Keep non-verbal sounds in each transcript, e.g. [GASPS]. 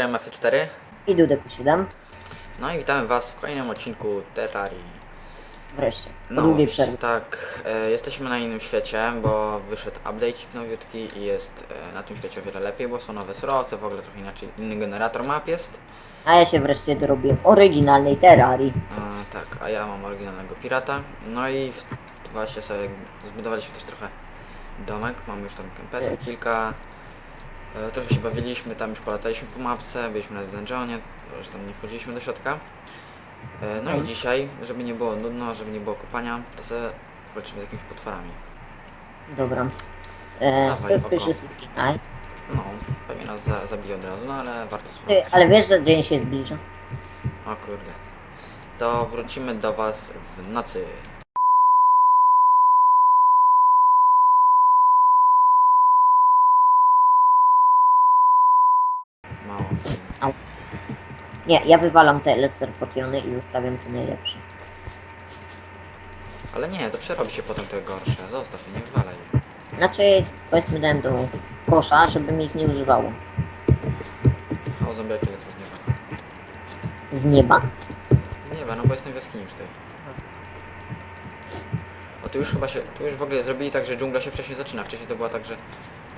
Stream F4. I Dudek 7 No i witamy Was w kolejnym odcinku Terrarii. wreszcie. Po No, długiej przerwie. Tak, e, jesteśmy na innym świecie, bo wyszedł update'ik nowiutki i jest e, na tym świecie o wiele lepiej, bo są nowe surowce, w ogóle trochę inaczej, inny generator map jest. A ja się wreszcie dorobiłem oryginalnej Terrarii. E, tak, a ja mam oryginalnego pirata. No i w, właśnie sobie zbudowaliśmy też trochę domek, mamy już tam kempesów Tak. kilka. E, trochę się bawiliśmy, tam już polataliśmy po mapce, byliśmy na dungeonie, że tam nie wchodziliśmy do środka. E, no i dzisiaj, żeby nie było nudno, żeby nie było kopania, to sobie walczymy z jakimiś potworami. Dobra. E, Dawaj, suspicious Eye. No, pewnie nas za, zabije od razu, no ale warto Ty, spróbować. ale wiesz, że dzień się zbliża. O kurde. To wrócimy do was w nocy. Mało. Nie, ja wywalam te LSR potiony i zostawiam te najlepsze. Ale nie, to przerobi się potem te gorsze. Zostaw je, nie wywalaj. Znaczy, powiedzmy dałem do kosza, żeby mi ich nie używało. O, zombiaki lecą z nieba. Z nieba? Z nieba, no bo jestem w jaskini tutaj. O, tu już chyba się, tu już w ogóle zrobili tak, że dżungla się wcześniej zaczyna. Wcześniej to była tak, że,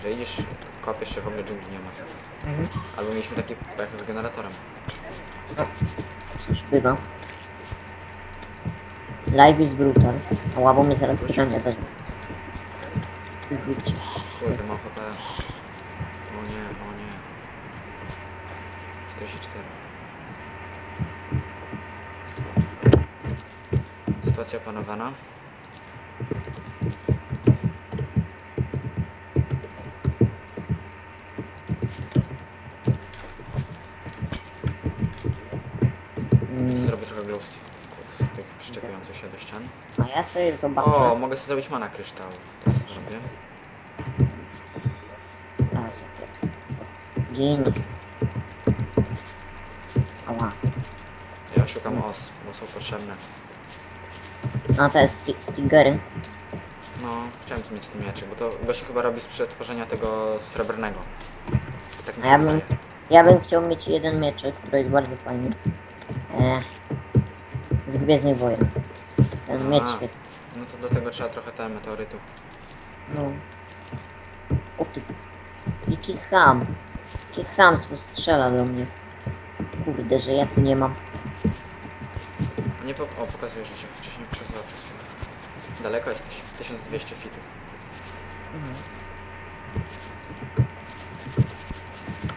że idziesz, kopiesz się, w ogóle dżungli nie ma. Mhm. Albo mieliśmy taki pech z generatorem. Cóż bywa. Live is brutal. A łabo mnie zaraz pytania za... Widzicie. Kurde, mam HP. O nie, o nie. 44. Sytuacja opanowana. Mm, Zrobię trochę glowsticków, tych przyczepiających się do ścian. Sobie zobaczę. O, mogę sobie zrobić mana kryształ. To sobie zrobię. A, tak. Gin. Ała. Ja szukam os, bo są potrzebne. A te sti- stingery. No, chciałem mieć ten mieczek, bo to go się chyba robi z przetworzenia tego srebrnego. Tak mi A się ja bym, wydaje. ja bym chciał mieć jeden mieczek, który jest bardzo fajny. E, z Gwiezdnych Wojen. Ten A. świetny. No to do tego trzeba trochę te meteorytu. No. O ty. Jaki ham. Jaki hamstwo strzela do mnie. Kurde, że ja tu nie mam. Nie pok o, pokazuje życie. Wcześniej przesuwa przez chwilę. Daleko jesteś. 1200 fitów.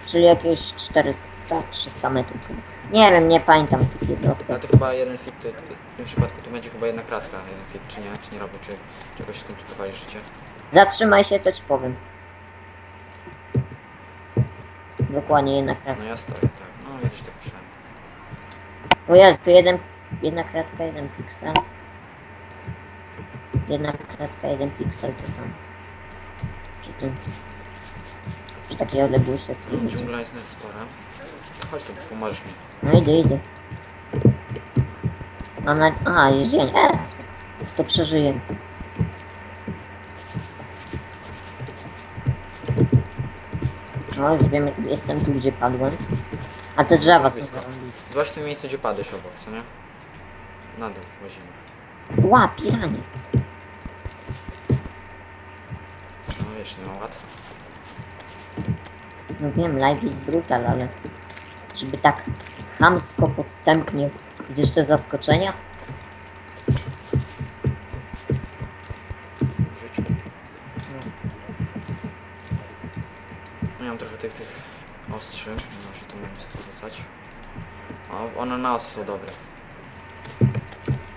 Czyli jakieś 400-300 metrów. chyba. Nie wiem, nie pamiętam Ale jednostek. to chyba jeden fit, to, to, w tym przypadku to będzie chyba jedna kratka. Fit, czy nie? Czy nie robię, czy, jakoś skomplikowali życie. Zatrzymaj się, to ci powiem. Dokładnie jedna kratka. No ja stoję, tak. No widzisz, tak myślałem. O to jeden, jedna kratka, jeden piksel. Jedna kratka, jeden piksel to tam. Przy tym. Przy takiej odległości jak jest. Dżungla jest nawet spora. Chodź tu, pomożesz mi. No idę, idę. Mam na... A, jest dzień. E, to przeżyję. No już wiem, jestem tu, gdzie padłem. A te drzewa są Blisko. zarąbiste. Zobacz w tym miejscu, gdzie padłeś obok, co nie? Na dół łazimy. Ła, piranie. No wiesz, nie ma łatwo. No wiem, live jest brutal, ale żeby tak chamsko, podstępnie, jeszcze zaskoczenia? w życiu. No ja mam trochę tych, tych ostrzy, może to mam sobie rzucać. O, one na os są dobre.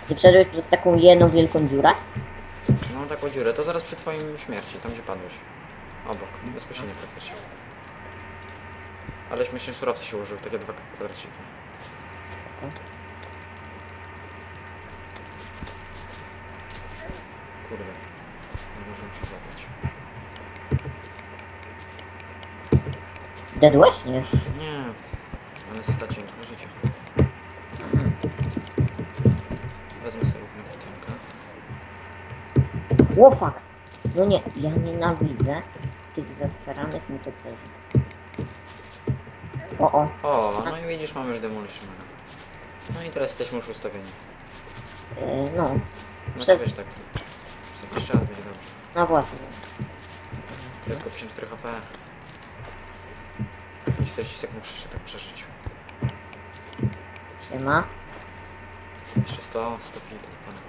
Ty przeszedłeś przez taką jedną wielką dziurę? No taką dziurę, to zaraz przy twoim śmierci, tam gdzie padłeś. Obok, bezpośrednio praktycznie. Ale śmiesznie surowce się użyły, takie dwa kwadraciki. Spoko. Kurde. Nie zdążyłem się złapać. Dedłeś? Nie. Nie, ale straciłem trochę życia. Aha. Wezmę sobie na potemkę. O fuck. No nie, ja nienawidzę tych zasranych nietoperzy. O, o. O, no i widzisz, mamy już demolition. No i teraz jesteśmy już ustawieni. Yy, no. No Przez- wiesz tak. Przez jakiś czas będzie dobrze. No właśnie. Tylko 54 HP. 40 sekund muszę jeszcze tak przeżyć. Siema. Jeszcze 100, 100 feet ponad.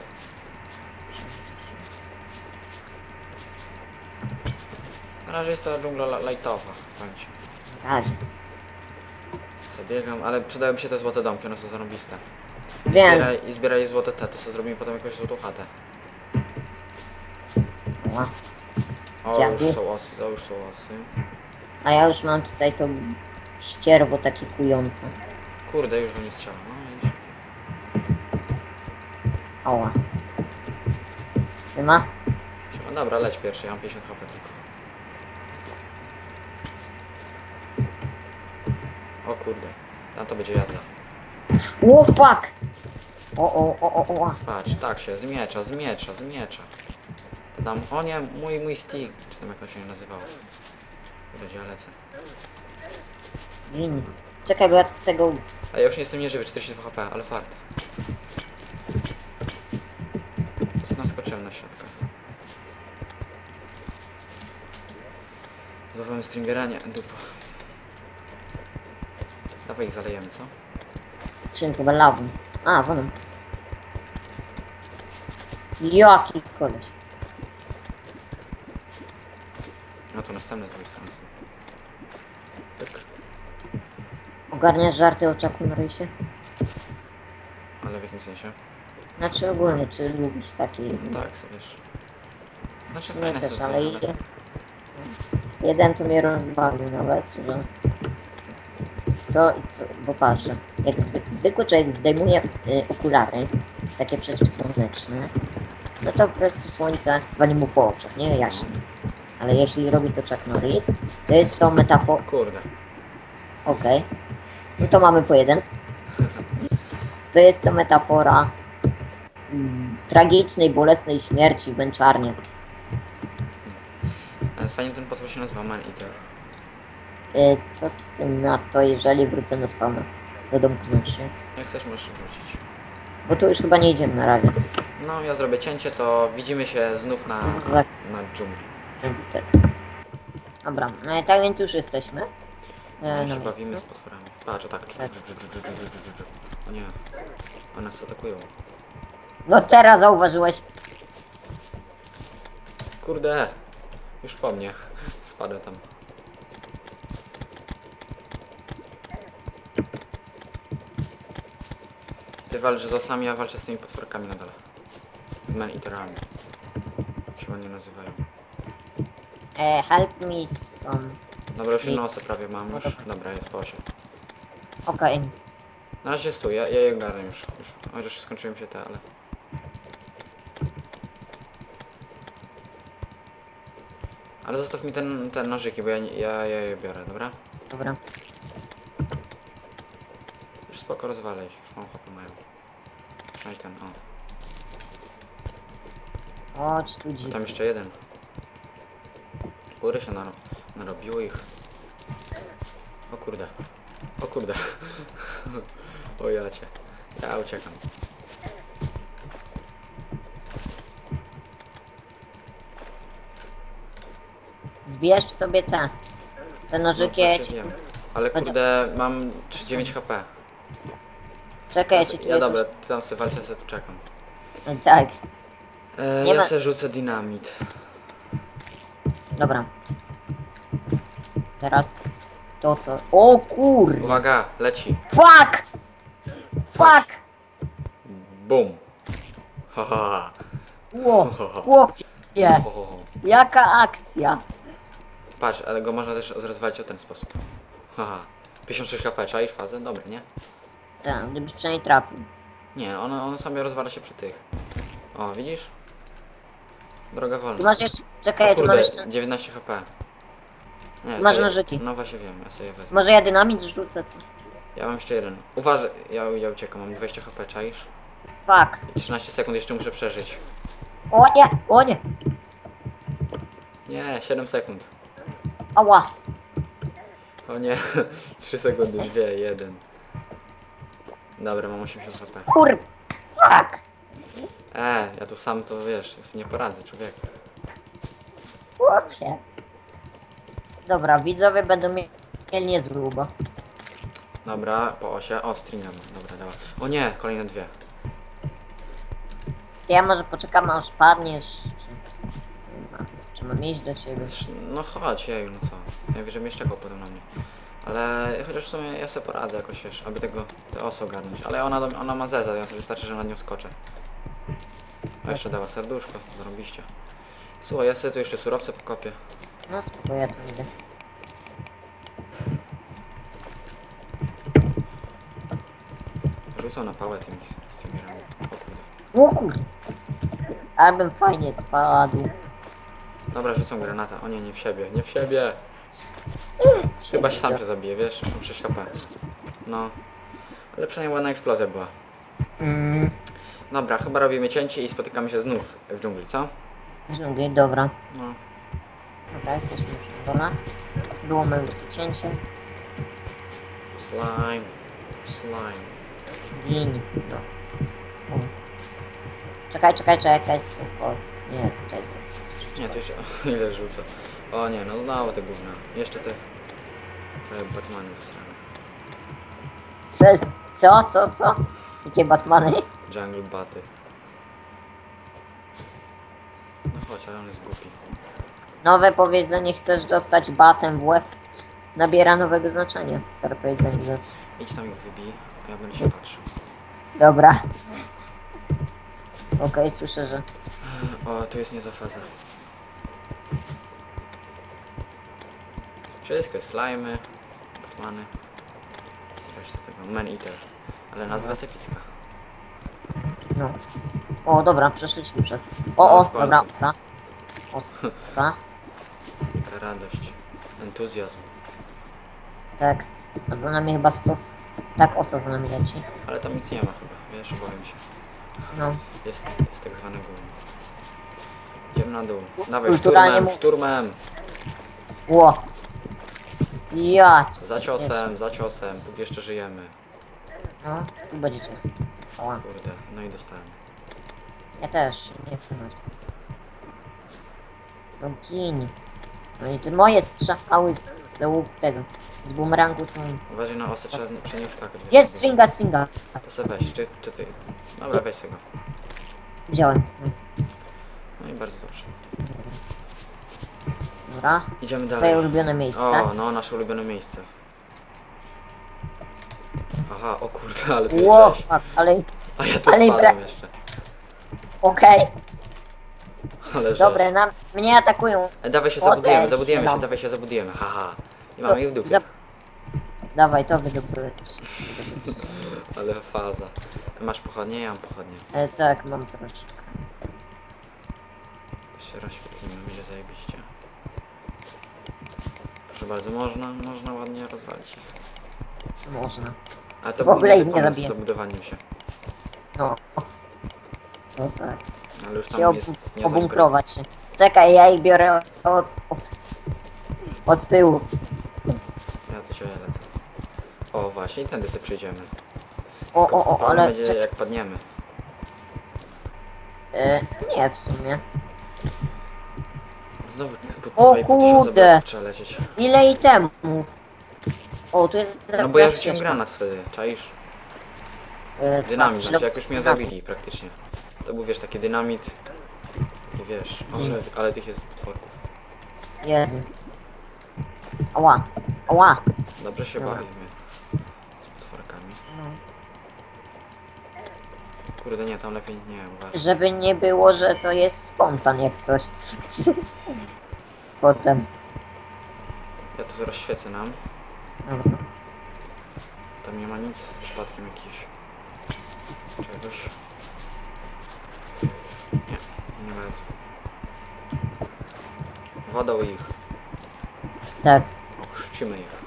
Na razie jest to dżungla la- lightowa, powiem ci. Na razie. Zabiegam, ale przydałyby się te złote domki, one są zarąbiste. Więc... Zbieraj, I zbieraj złote te, to sobie zrobimy potem jakąś złotą chatę. Ła. O, już są osy, o, już są osy. A ja już mam tutaj to ścierwo takie kujące. Kurde, już do mnie strzela, no widzisz. Ała. Siema. No dobra, leć pierwszy, ja mam 50 HP tylko. O kurde, tam to będzie jazda. O fuck! O, o, o, o, o. Patrz, tak się, z miecza, z miecza, z miecza. Tam, o nie, mój, mój stick, czy tam jak to się nazywało. Kurde, gdzie ja lecę. Czekaj, bo ja tego... A ja już nie jestem nieżywy, 42 HP, ale fart. Naskoczyłem na siatkę. Złapałem stringera, nie, dupa. Dawaj ich zalejemy, co? Czym lawą. A, wodą. Jaki koleś. No to następne z drugiej strony są. Pyk. Ogarniasz żarty o czaku na rysie? Ale w jakim sensie? Znaczy ogólnie, czy lubisz taki... No tak, sobie wiesz. Znaczy Nie fajne też, są, ale ale... je- jeden to mnie rozbawił nawet, że... Co, co, bo patrz, że jak zwy, zwykły człowiek zdejmuje y, okulary, takie przeciwsłoneczne, no to po prostu słońce wali mu po oczach, nie jaśnie. Ale jeśli robi to Chuck Norris, to jest to metapo... Kurde. Okej. No to mamy po jeden. To jest to metafora mm, tragicznej, bolesnej śmierci w męczarni. Ale fajnie ten potwór się nazywa Man Eater. Y, Co ty na to, jeżeli wrócę do spawna? Do domku znaczy. Jak chcesz, możesz wrócić. Bo tu już chyba nie idziemy na razie. No, ja zrobię cięcie, to widzimy się znów na, Za- na dżungli. Te- Dobra, no i tak więc już jesteśmy. No, E, się na bawimy z potworami. Patrz, o tak. O nie. One nas atakują. No teraz zauważyłeś. Kurde. Już po mnie. Spadłem tam. Ty walczysz z osami, ja walczę z tymi potworkami na dole. Z man eaterami. Jak się ładnie nazywają. E, help me some. Dobra, już osę prawie mam już. Dobra, jest po osie. Okej. Na razie stój, ja, ja je ogarnę już. już. Chociaż skończyły mi się te, ale... Ale zostaw mi ten, te nożyki, bo ja, nie- ja, ja je biorę, dobra? Dobra. Już spoko rozwalę ich, już mam chłopy mają. Przynajmniej ten, o. Chodź tu A dziś. tam jeszcze jeden. Góry się naro narobiło ich. O kurde. O kurde. [LAUGHS] o jacie. Ja uciekam. Zbierz sobie te. Te nożyki. No, ja wiem. Ale kurde, mam 9 HP. Czekaj, Ja, ja tu ja dobra, ty tam sobie walczę, ja sobie tu czekam. Tak, E, Nie ja ma- se rzucę dynamit. Dobra. Teraz to co. O kur... Uwaga, leci. Fuck! Fuck! Bum. Ło, chłopie! Ho, ho, ho. Jaka akcja! Patrz, ale go można też rozwalić w ten sposób. Haha. 56 HP, czaisz fazę? Dobre, nie? Tak, gdybyś przynajmniej trafił. Nie, on, on sobie rozwala się przy tych. O, widzisz? Droga Tu wolna. masz jeszcze... Czekaj, O ja tu mam kurde, jeszcze... 19 HP. Nie, Masz to ja- nożyki. No właśnie wiem, ja sobie je wezmę. Może ja dynamit rzucę, co? Ja mam jeszcze jeden. Uważaj, ja, ja uciekam, mam 20 HP, czaisz? Fuck. I 13 sekund jeszcze muszę przeżyć. O nie, o nie! Nie, 7 sekund. Ała! O nie, [LAUGHS] 3 sekundy, 2, 1. Dobra, mam 80 HP. Kur... Fuck! E, ja tu sam to wiesz, jest nie poradzę, człowiek. Chłopie. Dobra, widzowie będą mie- mieli niezły bo. Dobra, po osie. O, stringa mam. Dobra, dobra. O nie, kolejne dwie. To ja może poczekam aż padniesz, czy... Czy mam iść do ciebie? No chodź, jeju, no co. Najwyżej mnie czekał potem na mnie. Ale chociaż w sumie ja sobie poradzę jakoś, wiesz, aby tego, te osy ogarnąć. Ale ona, do, ona ma zeza, więc wystarczy, że na nią skoczę. A jeszcze dała serduszko, zarobiście. Słuchaj, ja sobie tu jeszcze surowce pokopię. No spoko, ja tu idę. Rzucą na pałę tymi, z tymi rami. O kurde. O kurde. Abym fajnie spadł. Dobra, rzucą granata. O nie, nie w siebie, nie w siebie. [LAUGHS] Chyba się sam się zabije, wiesz? Mam 6 HP. No. Ale przynajmniej ładna eksplozja była. Mm, Dobra, chyba robimy cięcie i spotykamy się znów w dżungli, co? dżungli, dobra. No. Dobra, jesteśmy już na dole. Było malutkie cięcie. Slime. Slime. Gin. No. O. Czekaj, czekaj, czekaj, spoko. Nie, tutaj. Nie, to już [LAUGHS] ile rzucę. O nie, no znowu te gówna. Jeszcze te... Całe Batmany zasrane. Co, co, co, co? Jakie Batmany? Jungle Baty. No chodź, ale on jest głupi. Nowe powiedzenie, chcesz dostać batem w łeb? Nabiera nowego znaczenia. Stare powiedzenie zawsze. Idź tam ich wybij, a ja będę się patrzył. Dobra. Okej, słyszę, że... O, tu jest nie za fazę. Wszystko, slimy, Batmany. Reszta tego, Man Eater. Ale nazwa jest epicka. No. O, dobra, przeszliśmy przez... O, o, końcu. dobra, osa. Osa. Taka radość, entuzjazm. Tak. A za nami chyba stos... Tak, osa za nami leci. Ale tam nic nie ma chyba, wiesz, obawiam się. No. Jest, jest tak zwany gół. Idziemy na dół. Dawaj, Kulturalnie szturmem, mu- szturmem! Ło. Ja. Za ciosem, za ciosem, póki jeszcze żyjemy. No, tu będzie cios. Ała. Kurde, no i dostałem. Ja też, nie mać. No gin. No i te moje strzały z łuk tego. Z bumerangu są... Uważaj na osę, trzeba przy nim skakać. wiesz, Jest stringa, stringa. To se weź, czy, czy ty... Dobra, weź tego. Wziąłem. No, No i bardzo dobrze. Dobra. Idziemy Twoje dalej. ulubione miejsce. O, no, nasze ulubione miejsce. Aha, o kurde, ale tu Ło, rzeź. fuck, ale... A ja tu ale i bra- jeszcze. Okej, Ale rzeź. dobra, na... mnie atakują. E, dawaj się O, zabudujemy, zejdź, zabudujemy się, no. dawaj się zabudujemy, haha. I mamy ich w dupie. Zap- Dawaj, to wydobyłeś. [LAUGHS] Ale faza. Masz pochodnie? Ja mam pochodnie. E, tak, mam troszkę. To się rozświetlimy, będzie zajebiście. Proszę bardzo, można, można ładnie rozwalić ich. Można. Ale to W ogóle ich nie pomysł z zabiję. zabudowaniem się. No. No tak. Ale już Się tam ob jest nie obunkrować się. Czekaj, ja ich biorę od, od, od tyłu. Ja to się lecę. O właśnie, tędy sobie przejdziemy. O, o, o, Problem ale... będzie czek- jak padniemy. E, nie, w sumie. Znowu po O 2,5 tysiąca kurde. bloków trzeba lecieć. Ile itemów? O, tu jest... No bo ja rzuciłem granat wtedy, czaisz? E, Dynamit, tak, znaczy jak już mnie zabili praktycznie. To był wiesz, taki dynamit. I wiesz, ale, ale tych jest potworków. Jezu. Ała, ała. Dobrze się Dobra. bawimy z potworkami. No. Kurde nie, tam lepiej nie, uważaj. Żeby nie było, że to jest spontan jak coś. [LAUGHS] Potem. Ja tu rozświecę nam. Dobra. Tam nie ma nic, przypadkiem jakiś czegoś. Nie, nie ma co. Wodą ich, Tak. ochrzcimy ich.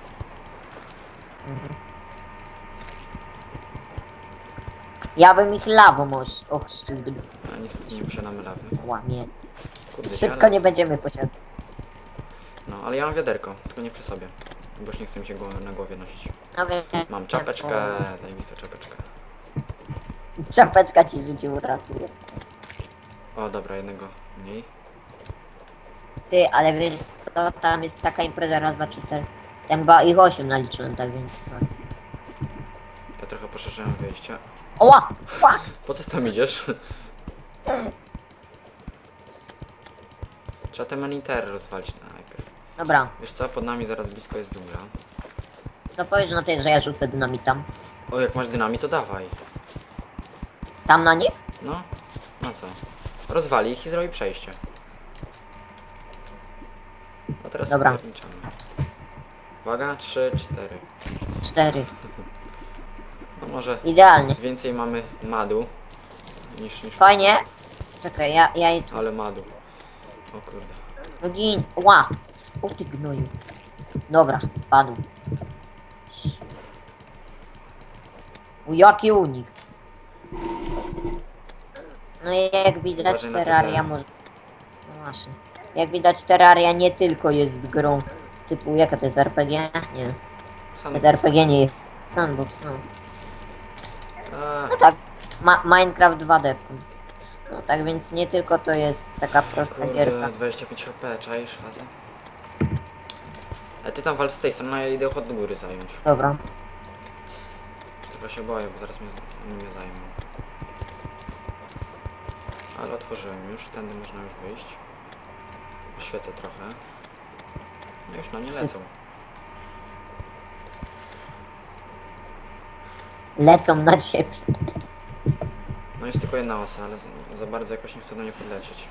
Ja bym ich lawą oś- ochrzcił, gdyby A niestety nie posiadamy lawy. łamie. Kurde, Szybko nie będziemy posiadać. No, ale ja mam wiaderko, tylko nie przy sobie. Bo już nie chcę mi się głowy na głowie nosić. No. Mam czapeczkę, zajebistą czapeczkę. Czapeczka ci życie uratuje. O, dobra, jednego mniej. Ty, ale wiesz co, tam jest taka impreza raz, dwa, trzy, cztery. Tam chyba ich osiem naliczyłem, tak więc... no. Ja trochę poszerzyłem wyjście. Oła! Fuck! Po co tam idziesz? [LAUGHS] Trzeba te monitory rozwalić najpierw. Dobra, Wiesz co, pod nami zaraz blisko jest dżungla. co powiesz na tej, że ja rzucę dynamit tam? O, jak masz dynamit, to dawaj. Tam na nich? No, no co? Rozwali ich i zrobi przejście. A teraz Dobra. pierniczamy. Uwaga, 3, 4. Cztery. No może Idealnie. więcej mamy madu niż niż. Fajnie. Czekaj, ja, ja tu... Ale madu. O kurde. No gin... Ła! O ty gnoju. Dobra, padł. U, jaki unik. No i jak widać Uważaj na te Terraria te- może... No właśnie. Jak widać Terraria nie tylko jest grą typu... Jaka to jest RPG? Nie. Sam. Nawet RPG nie jest. Sandbox, no. A, No tak. Ma Minecraft 2D w końcu. No tak więc nie tylko to jest taka prosta gierka. kurde, 25 HP, czaisz fazę? Ale ty tam walcz z tej strony, a ja idę od góry zająć. Dobra. Tylko się boję, bo zaraz mnie, mnie zajmą. Ale otworzyłem już, tędy można już wyjść. Oświecę trochę. No już no nie lecą. Lecą na ciebie. No jest tylko jedna osa, ale za, za bardzo jakoś nie chce do niej podlecieć.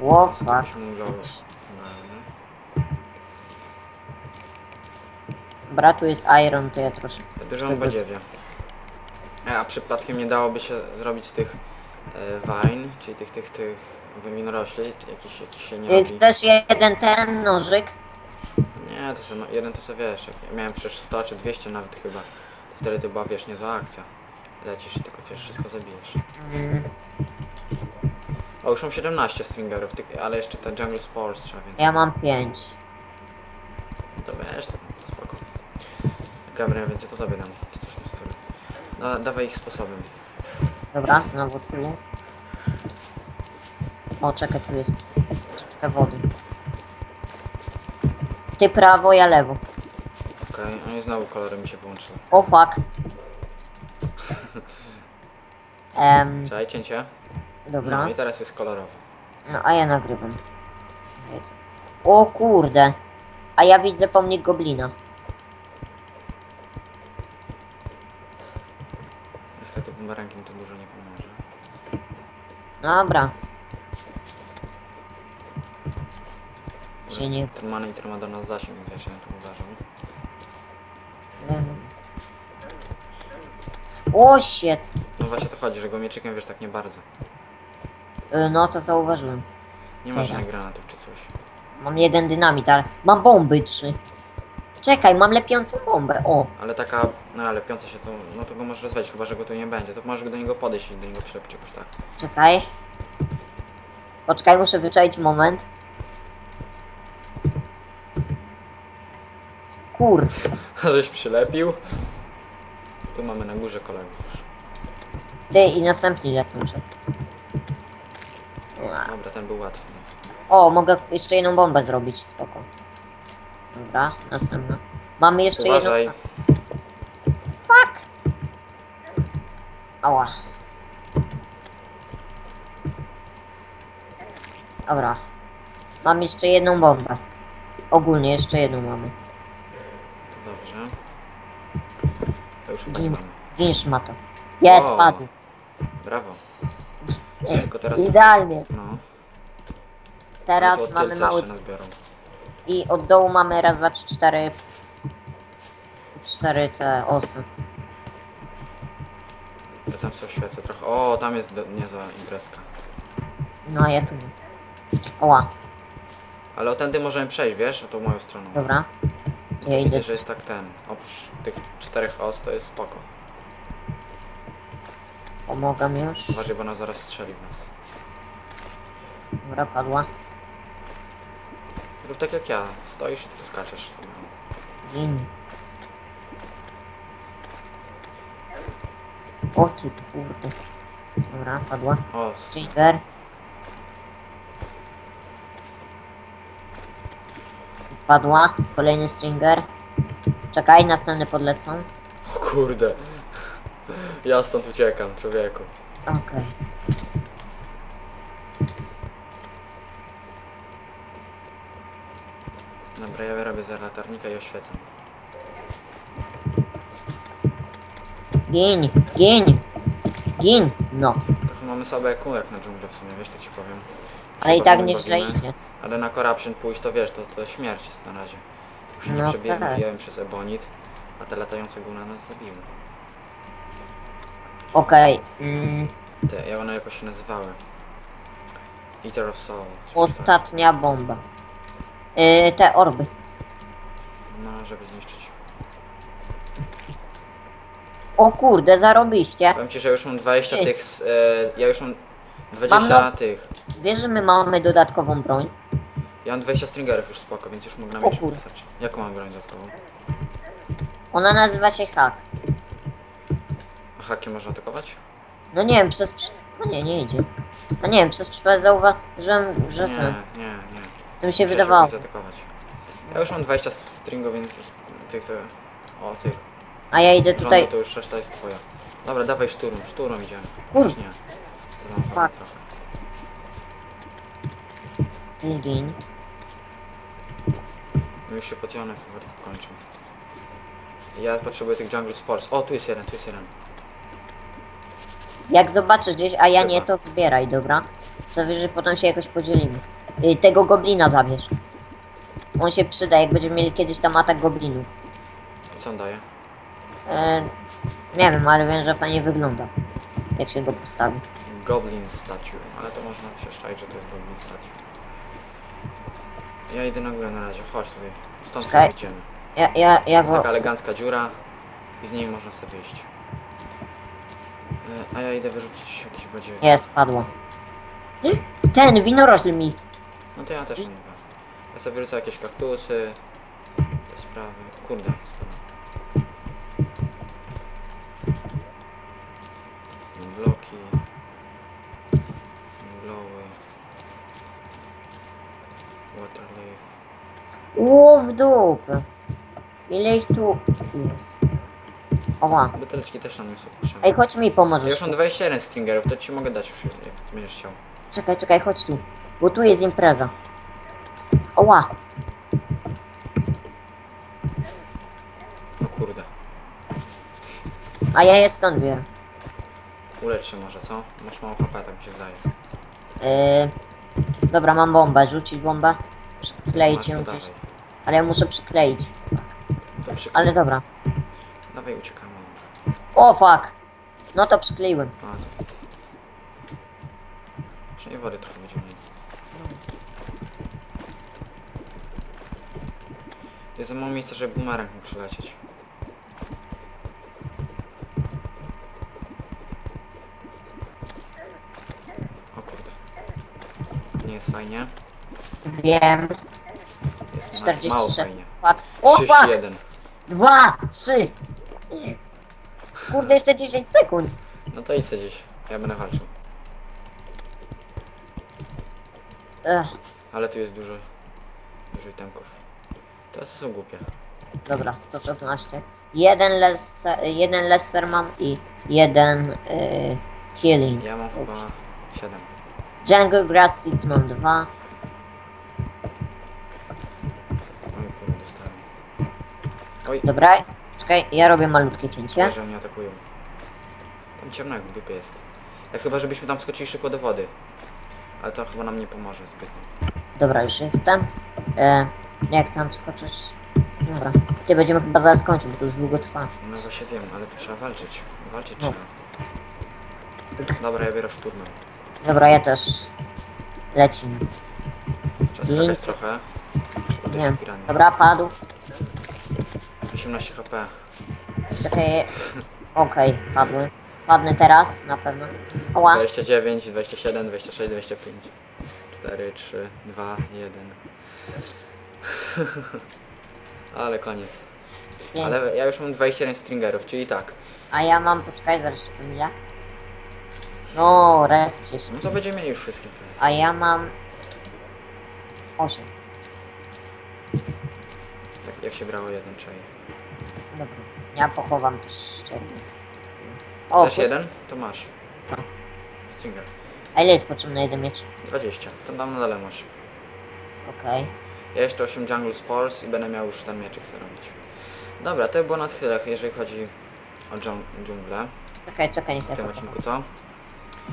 Ło, Jest fuck. Jakiś muglowy. Dobra, tu jest Iron, to ja troszkę. Dużo on badziewia. E, A przypadkiem nie dałoby się zrobić z tych e, wine, czyli tych, tych, tych winorośli, jakiś, jakiś się nie Y, robi. Chcesz jeden ten nożyk? Nie, to sobie, no, jeden to sobie wiesz, jak ja miałem przecież 100 czy 200 nawet chyba, to wtedy to była wiesz, niezła akcja. Lecisz i tylko wiesz, wszystko zabijesz. Mm, O, już mam 17 stringerów, ty, ale jeszcze te jungle spores trzeba więc. ja mam pięć. To wiesz, to spoko. Dobra, ja więcej to tobie dam, coś w tym stylu. Da, dawaj ich sposobem. Dobra, znowu tu. O, czekaj, tu jest troszeczkę wody. Ty prawo, ja lewo. Okej, no i znowu kolory mi się połączyły. O fuck. [LAUGHS] Em, Czekaj, cięcie. dobra. No i teraz jest kolorowo. No, a ja nagrywam. O kurde. A ja widzę pomnik goblina. Niestety bumerangiem to dużo nie pomoże. Dobra. Się nie... Ten monitor ma do nas zasięg, więc ja tu uważał. O shit. No właśnie to chodzi, że go mieczykiem wiesz tak nie bardzo. Y, No to zauważyłem. Nie ma Dobra. żadnych granatów czy coś. Mam jeden dynamit, ale mam bomby trzy. Czekaj, mam lepiącą bombę. O, Ale taka, no ale piąca się to, no to go możesz rozwalić, chyba że go tu nie będzie. To możesz do niego podejść i do niego przylepić jakoś tak. czekaj. Poczekaj, muszę wyczaić moment. Kur. [LAUGHS] Żeś przylepił? Tu mamy na górze kolegów. Ty i następni lecą. Ua. Dobra, ten był łatwy. O, mogę jeszcze jedną bombę zrobić, spoko. Dobra, następna. Mamy jeszcze Uważaj. jedną... Fuck! Ała. Dobra. Mam jeszcze jedną bombę. Ogólnie jeszcze jedną mamy. To dobrze. To już chyba nie Gin, mamy. gin szmato. Jest, O. padł. Brawo. Tylko teraz... Idealnie. No. Teraz to mamy mały... jeszcze nas biorą. I od dołu mamy raz, dwa, trzy, cztery... Cztery te osy. Ja tam sobie świecę trochę. O, tam jest do, niezła imprezka. No, ja tu nie. Oła, Ale o tędy możemy przejść, wiesz? O tą moją stroną. dobra. Ja widzę, idę. że jest tak ten. Oprócz tych czterech os to jest spoko. Pomogę już. Uważaj, bo ona zaraz strzeli w nas. Dobra, padła. Rób tak jak ja. Stoisz i tylko skaczesz. Gin. O ty kurde. Dobra, padła. O, Stringer. Padła. Kolejny stringer. Czekaj, następny podlecą. o kurde. Ja stąd uciekam, człowieku. Okej. Ja wyrobię za latarnika i oświecę. Gin, gin, gin. No, Trochę mamy słabe kółek na dżunglę w sumie, wiesz, tak ci powiem. ale i tak bawimy, nieźle bawimy. idzie. Ale na Corruption pójść to wiesz, to, to śmierć jest na razie. Już nie No przebijemy, tak. bijemy przez Ebonit, a te latające gówna nas zabiły. Okej. Mm, Te, jak one jakoś się nazywały? Eater of Soul. czy tak. ostatnia bomba. Yy, te orby. No, żeby zniszczyć. O kurde, zarobiście. Powiem ci, że już mam 20 Ej. tych, z, e, ja już mam 20 Mam no- tych. Wiesz, że my mamy dodatkową broń? Ja mam 20 stringerów już spoko, więc już mogę O mieć kurde. wystarczy. Jaką mam broń dodatkową? Ona nazywa się hack. A hakiem można atakować? No nie wiem, przez... przy- No nie, nie idzie. No nie wiem, przez przypadek zauważyłem, że Nie, ten... nie, nie. To mi się Musiałeś wydawało. zaatakować. Ja już mam 20 stringów, więc z- tych, tych, o tych A ja idę tutaj... to już reszta jest twoja. Dobra, dawaj szturm, szturm idziemy. Kur- Już nie. Zadam Fuck. trochę. Gin, gin. No Już się potiony powoli kończą. Ja potrzebuję tych jungle sports. O, tu jest jeden, tu jest jeden. Jak zobaczysz gdzieś, a ja nie, to zbieraj, dobra? To wyżej potem się jakoś podzielimy. Y, tego goblina zabierz. On się przyda, jak będziemy mieli kiedyś tam atak goblinów. Co on daje? E, nie wiem, ale wiem, że fajnie wygląda. Jak się go postawi. Goblin statue, ale to można się szczaić, że to jest Goblin statue. Ja idę na górę na razie, chodź tutaj. Stąd Czekaj. sobie idziemy. Ja, ja, ja jest go... taka elegancka dziura i z niej można sobie wyjść. E, A ja idę wyrzucić jakieś badziewie. Jest, padło. [GASPS] Ten, winorośl mi. No to ja też nie mówię. Ja sobie wyrzucę jakieś kaktusy. Te sprawy. Kurde. Bloki. Glowy. Waterleaf. Ło w dupę. Ile ich tu jest? Oła. Buteleczki też nam są potrzebne. Ej, chodź mi Ja już mam 21 stringerów, to ci mogę dać już, jak będziesz chciał. Czekaj, czekaj, chodź tu. Bo tu jest impreza. Oła. O kurde. A ja je stąd biorę. Ulecz się może, co? Masz mało HP, tak mi się zdaje. Yy, dobra, mam bombę. Rzucić bombę. Przykleić Masz, ją to gdzieś. dawaj. Ale ja muszę przykleić. To przy... Ale dobra. Dawaj, uciekamy. O, fuck. No to przykleiłem. A, to... Czyli wody trochę będziemy mieli. To jest za mało miejsca, żeby bumerang mógł przylecieć. O kurde. Nie jest fajnie. Wiem. Jest ma mało 46. fajnie. O, fuck. 31. Dwa, trzy. Kurde, jeszcze 10 sekund. No to idź gdzieś. Ja będę walczył. Ech, Ale tu jest dużo... Dużo itemków. Teraz są głupie. dobra, 116. Jeden lesser, jeden lesser mam i jeden yy, healing. Ja mam chyba 7. Jungle Grass Seeds mam dwa. Oj kurde, dostałem. Oj, Dobra, czekaj, ja robię malutkie cięcie. że mnie atakują. Tam ciemno jak w dupie jest. Ja chyba żebyśmy tam skoczyli szybko do wody. Ale to chyba nam nie pomoże zbytnio. Dobra, już jestem. E, jak tam wskoczyć? Dobra. Ty będziemy chyba zaraz kończyć, bo to już długo trwa. No właśnie wiem, ale tu trzeba walczyć. Walczyć No. trzeba. Dobra, ja biorę szturmem. Dobra, ja też. Lecimy. Czas jest trochę. Nie. piranie. Dobra, padł. 18 HP. Czekaj. Okej, padły. Padnę teraz, na pewno. Oła. 29, 27, 26, 25. 4, 3, 2, 1. [LAUGHS] Ale koniec. Pięć. Ale ja już mam 21 stringerów, czyli tak. A ja mam, poczekaj, zaraz ci powiem ile. No, res przecież. No to będziemy mieli już wszystkie. A ja mam... 8. Jak, jak się brało jeden czaj. Dobra. Ja pochowam też. O, Chcesz kur- jeden? To masz. Co? Stringer. A ile jest potrzebny jeden miecz? 20. To tam na dole masz. Okej. Jeszcze 8 Jungle Spores i będę miał już ten mieczyk sobie robić. Dobra, to by było na tyle, jeżeli chodzi o dżung- dżunglę Czekaj, czekaj, w tym pochowam. odcinku, co?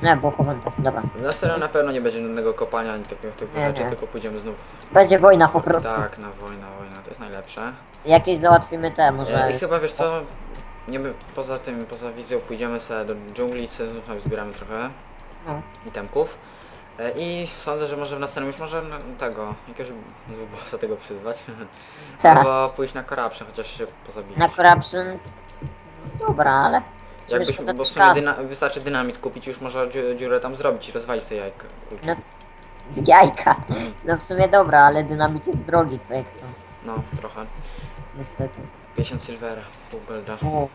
Nie, bo chowam tak, dobra. Na serio na pewno nie będzie nudnego kopania ani takiego typu Nie, rzeczy, nie. tylko pójdziemy znów. Będzie wojna po prostu. Tak, na wojna, wojna, to jest najlepsze. Jakieś załatwimy te, może... E, I chyba wiesz co, nie by, poza tym, poza wizją pójdziemy sobie do dżungli, sobie znów zbieramy trochę No. itemków. E, I sądzę, że może w następnym już może tego, jakiegoś bossa tego przyzwać. Co? [LAUGHS] Albo pójść na corruption, chociaż się pozabijać. Na corruption... Dobra, ale... Jakbyś, bo w sumie dyna, wystarczy dynamit kupić, już można dziu, dziurę tam zrobić i rozwalić te jajka. kulki. No... [LAUGHS] Jajka. No w sumie dobra, ale dynamit jest drogi, co jak chcą. No, trochę. Niestety. 50 silvera, pół golda. O,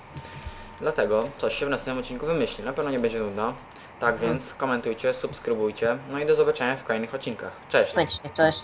Dlatego coś się w następnym odcinku wymyśli. Na pewno nie będzie nudno. Tak więc komentujcie, subskrybujcie. No i do zobaczenia w kolejnych odcinkach. Cześć! Cześć, cześć.